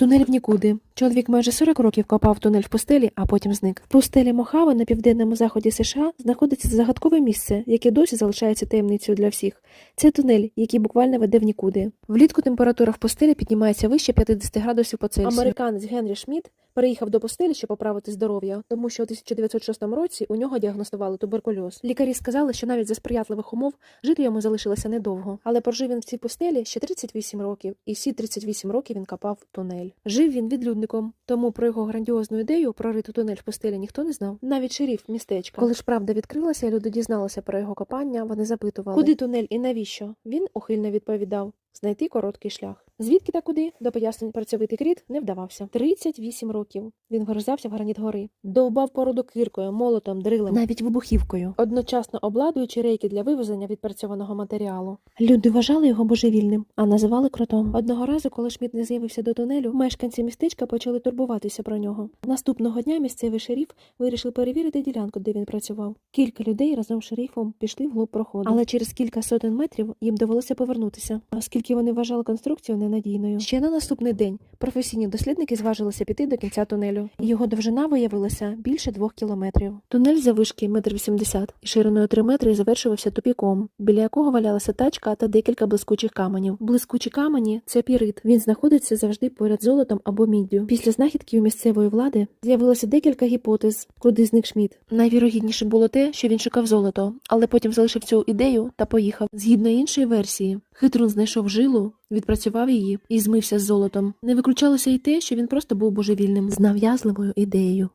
Тунель в нікуди. Чоловік майже 40 років копав тунель в пустелі, а потім зник. В пустелі Мохави на південному заході США знаходиться загадкове місце, яке досі залишається таємницею для всіх. Це тунель, який буквально веде в нікуди. Влітку температура в пустелі піднімається вище 50 градусів по Цельсію. Американець Генрі Шмідт переїхав до пустелі, щоб поправити здоров'я, тому що у 1906 році у нього діагностували туберкульоз. Лікарі сказали, що навіть за сприятливих умов жити йому залишилося недовго. Але прожив він в цій пустелі ще 38 років, і всі 38 років він копав тунель. Жив він відлюдником, тому про його грандіозну ідею прорити тунель в пустелі ніхто не знав. Навіть шеріф містечка. Коли ж правда відкрилася, люди дізналися про його копання. Вони запитували, куди тунель і навіщо. Він ухильно відповідав. Знайти короткий шлях. Звідки та куди? До пояснень працьовитий кріт не вдавався. 38 років. Він вгризався в граніт гори, довбав породу киркою, молотом, дрилем, навіть вибухівкою, одночасно обладуючи рейки для вивезення відпрацьованого матеріалу. Люди вважали його божевільним, а називали кротом. Одного разу, коли Шміт не з'явився до тунелю, мешканці містечка почали турбуватися про нього. Наступного дня місцевий шеріф вирішив перевірити ділянку, де він працював. Кілька людей разом з шерифом пішли вглуб проходу, але через кілька сотень метрів їм довелося повернутися, оскільки вони вважали конструкцію ненадійною. Ще на наступний день професійні дослідники зважилися піти до кінця тунелю. Його довжина виявилася більше двох кілометрів. Тунель заввишки метр вісімдесят і шириною три метри завершувався тупіком, біля якого валялася тачка та декілька блискучих каменів. Блискучі камені це пірит. Він знаходиться завжди поряд золотом або міддю. Після знахідки у місцевої влади з'явилося декілька гіпотез, куди зник Шміт. Найвірогідніше було те, що він шукав золото, але потім залишив цю ідею та поїхав. Згідно іншої версії, хитрун знайшов жилу, відпрацював її і змився з золотом. Не виключалося й те, що він просто був божевільним з нав'язливою ідеєю.